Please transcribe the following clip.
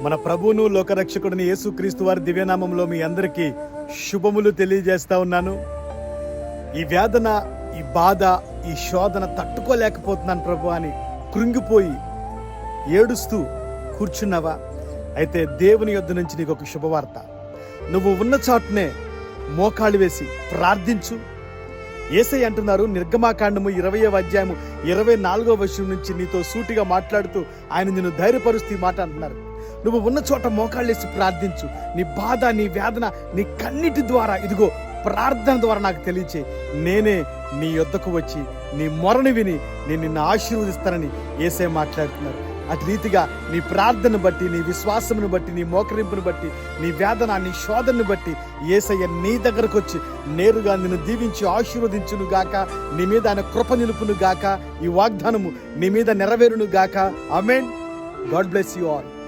మన ప్రభువును లోకరక్షకుడిని యేసుక్రీస్తు వారి దివ్యనామంలో మీ అందరికీ శుభములు తెలియజేస్తా ఉన్నాను. ఈ వేదన ఈ బాధ ఈ శోధన తట్టుకోలేకపోతున్నాను ప్రభు అని కృంగిపోయి ఏడుస్తూ కూర్చున్నావా? అయితే దేవుని యొద్ద నుంచి నీకు ఒక శుభవార్త. నువ్వు ఉన్న చాటునే మోకాళ్ళు వేసి ప్రార్థించు. ఏసై అంటున్నారు నిర్గమాకాండము ఇరవై అధ్యాయము ఇరవై నాలుగో వర్షం నుంచి నీతో సూటిగా మాట్లాడుతూ ఆయన నిన్ను ధైర్యపరుస్తూ ఈ మాట అంటున్నారు. నువ్వు ఉన్న చోట మోకాళ్ళేసి ప్రార్థించు. నీ బాధ నీ వేదన నీ కన్నిటి ద్వారా ఇదిగో ప్రార్థన ద్వారా నాకు తెలియచే నేనే నీ యొద్దకు వచ్చి నీ మొరని విని నేను నిన్ను ఆశీర్వదిస్తానని ఏసే మాట్లాడుతున్నారు. అటు రీతిగా నీ ప్రార్థన బట్టి నీ విశ్వాసమును బట్టి నీ మోకరింపును బట్టి నీ వేదన నీ శోధనను బట్టి ఏసయ్య నీ దగ్గరకు వచ్చి నేరుగా నిన్ను దీవించి ఆశీర్వదించును గాక. నీ మీద ఆయన కృప నిలుపును గాక. ఈ వాగ్దానము నీ మీద నెరవేరును గాక. Amen God bless you all.